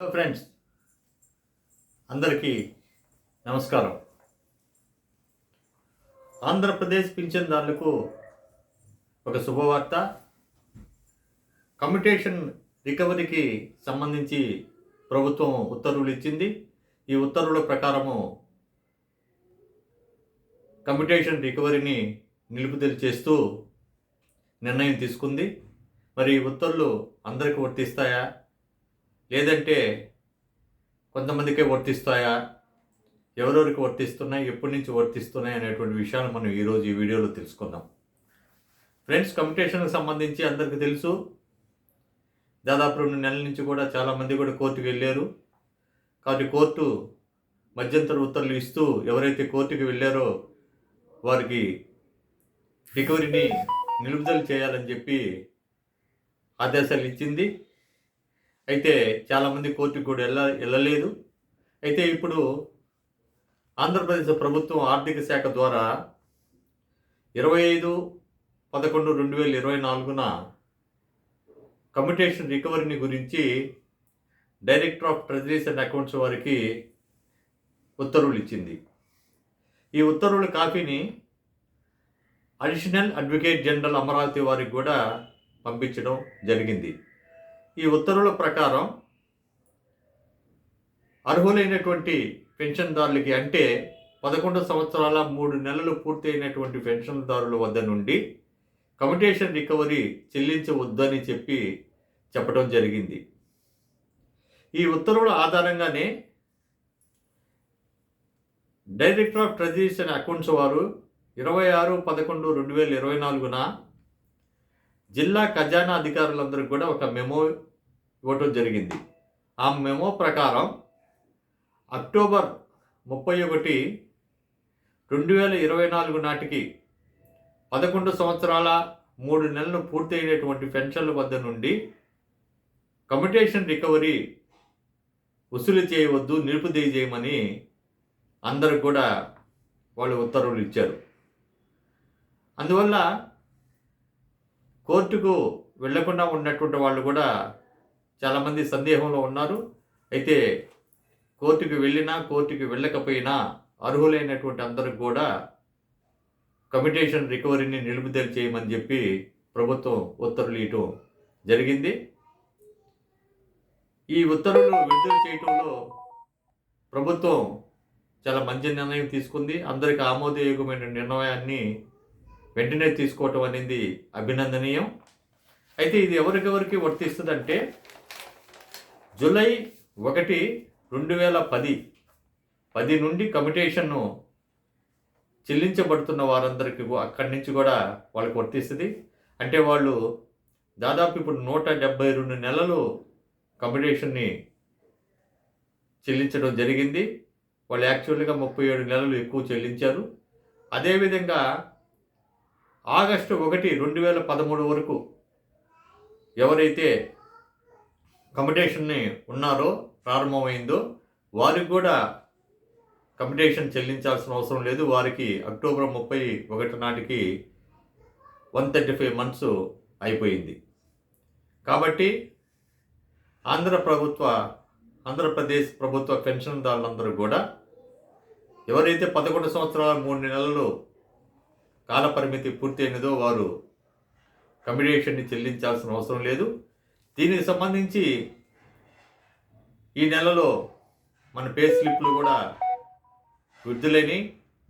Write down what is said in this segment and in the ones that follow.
Hello friends అందరికీ నమస్కారం. ఆంధ్రప్రదేశ్ పింఛన్దారులకు ఒక శుభవార్త. కమ్యూటేషన్ రికవరీకి సంబంధించి ప్రభుత్వం ఉత్తర్వులు ఇచ్చింది. ఈ ఉత్తర్వుల ప్రకారము కమ్యూటేషన్ రికవరీని నిలుపుదల చేస్తూ నిర్ణయం తీసుకుంది. మరి ఈ ఉత్తర్వులు అందరికీ వర్తిస్తాయా? లేదంటే కొంతమందికే వర్తిస్తాయా? ఎవరెవరికి వర్తిస్తున్నాయి? ఎప్పటి నుంచి వర్తిస్తున్నాయి అనేటువంటి విషయాలు మనం ఈరోజు ఈ వీడియోలో తెలుసుకుందాం. ఫ్రెండ్స్ కమ్యూటేషన్కి సంబంధించి అందరికీ తెలుసు. దాదాపు రెండు నెలల నుంచి కూడా చాలామంది కూడా కోర్టుకు వెళ్ళారు. కాబట్టి కోర్టు మధ్యంతర ఉత్తర్వులు ఇస్తూ ఎవరైతే కోర్టుకు వెళ్ళారో వారికి రికవరీని నిలుపుదల చేయాలని చెప్పి ఆదేశాలు ఇచ్చింది. అయితే చాలామంది కోర్టుకు కూడా వెళ్ళ వెళ్ళలేదు. అయితే ఇప్పుడు ఆంధ్రప్రదేశ్ ప్రభుత్వం ఆర్థిక శాఖ ద్వారా ఇరవై ఐదు పదకొండు రెండు వేల ఇరవై నాలుగున కమ్యూటేషన్ రికవరీని గురించి director of treasuries and accounts వారికి ఉత్తర్వులు ఇచ్చింది. ఈ ఉత్తర్వుల కాపీని అడిషనల్ అడ్వకేట్ జనరల్ అమరావతి వారికి కూడా పంపించడం జరిగింది. ఈ ఉత్తర్వుల ప్రకారం అర్హులైనటువంటి పెన్షన్దారులకి అంటే పదకొండు సంవత్సరాల మూడు నెలలు పూర్తయినటువంటి పెన్షన్దారుల వద్ద నుండి కమిటేషన్ రికవరీ చెల్లించవద్దని చెప్పి చెప్పడం జరిగింది. ఈ ఉత్తర్వుల ఆధారంగానే director of treasuries and accounts వారు ఇరవై ఆరు పదకొండు రెండు వేల ఇరవై నాలుగున జిల్లా ఖజానా అధికారులందరికీ కూడా ఒక మెమో ఇవ్వటం జరిగింది. ఆ మెమో ప్రకారం అక్టోబర్ ముప్పై ఒకటి రెండు వేల ఇరవై నాలుగు నాటికి పదకొండు సంవత్సరాల మూడు నెలలు పూర్తయినటువంటి పెన్షన్ల వద్ద నుండి కమ్యూటేషన్ రికవరీ వసూలు చేయవద్దు నిలుపుదేయ చేయమని కూడా వాళ్ళు ఉత్తర్వులు ఇచ్చారు. అందువల్ల కోర్టుకు వెళ్ళకుండా ఉన్నటువంటి వాళ్ళు కూడా చాలామంది సందేహంలో ఉన్నారు. అయితే కోర్టుకు వెళ్ళినా కోర్టుకు వెళ్ళకపోయినా అర్హులైనటువంటి అందరికి కూడా కమిటేషన్ రికవరీని నిలుపుదల చేయమని చెప్పి ప్రభుత్వం ఉత్తర్వులు ఇవ్వటం జరిగింది. ఈ ఉత్తర్వులు విడుదల చేయటంలో ప్రభుత్వం చాలా మంచి నిర్ణయం తీసుకుంది. అందరికి ఆమోదయోగ్యమైన నిర్ణయాన్ని వెంటనే తీసుకోవటం అనేది అభినందనీయం. అయితే ఇది ఎవరికెవరికి వర్తిస్తుందంటే జూలై ఒకటి రెండు వేల పది పది నుండి కమిటేషన్ను చెల్లించబడుతున్న వారందరికీ అక్కడి నుంచి కూడా వాళ్ళకి వర్తిస్తుంది. అంటే వాళ్ళు దాదాపు ఇప్పుడు నూట డెబ్బై రెండు నెలలు కమిటేషన్ని చెల్లించడం జరిగింది. వాళ్ళు యాక్చువల్గా ముప్పై ఏడు నెలలు ఎక్కువ చెల్లించారు. అదేవిధంగా ఆగస్టు ఒకటి రెండు వేల పదమూడు వరకు ఎవరైతే కమిటేషన్ని ఉన్నారో ప్రారంభమైందో వారికి కూడా కమిటేషన్ చెల్లించాల్సిన అవసరం లేదు. వారికి అక్టోబర్ ముప్పై ఒకటి నాటికి వన్ థర్టీ ఫైవ్ మంత్స్ అయిపోయింది. కాబట్టి ఆంధ్ర ప్రభుత్వ ఆంధ్రప్రదేశ్ ప్రభుత్వ పెన్షన్దారులందరూ కూడా ఎవరైతే పదకొండు సంవత్సరాల మూడు నెలలు కాలపరిమితి పూర్తయినదో వారు కమిడేషన్ని చెల్లించాల్సిన అవసరం లేదు. దీనికి సంబంధించి ఈ నెలలో మన పే స్లిప్లు కూడా విడుదలని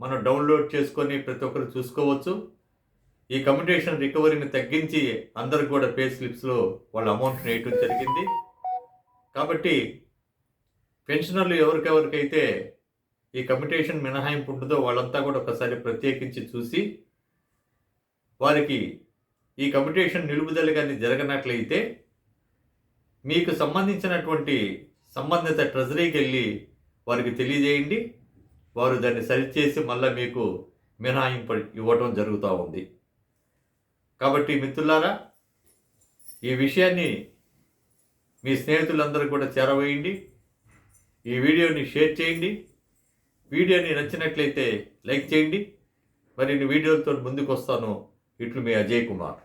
మనం డౌన్లోడ్ చేసుకొని ప్రతి ఒక్కరు చూసుకోవచ్చు. ఈ కమ్యూనికేషన్ రికవరీని తగ్గించి అందరికి కూడా పే స్లిప్స్లో వాళ్ళ అమౌంట్ వేయటం జరిగింది. కాబట్టి పెన్షనర్లు ఎవరికెవరికైతే ఈ కమ్యూనికేషన్ మినహాయింపు ఉంటుందో వాళ్ళంతా కూడా ఒకసారి ప్రత్యేకించి చూసి వారికి ఈ కమ్యూనికేషన్ నిలుపుదల కానీ జరగనట్లయితే మీకు సంబంధించినటువంటి సంబంధిత ట్రెజరీకి వెళ్ళి వారికి తెలియజేయండి. వారు దాన్ని సరిచేసి మళ్ళీ మీకు మినహాయింపు ఇవ్వటం జరుగుతూ ఉంది. కాబట్టి మిత్రులారా ఈ విషయాన్ని మీ స్నేహితులందరూ కూడా చేరవేయండి. ఈ వీడియోని షేర్ చేయండి. వీడియోని నచ్చినట్లయితే లైక్ చేయండి. మరిన్ని వీడియోలతో ముందుకు వస్తాను ఇట్లు మీ అజయ్ కుమార్.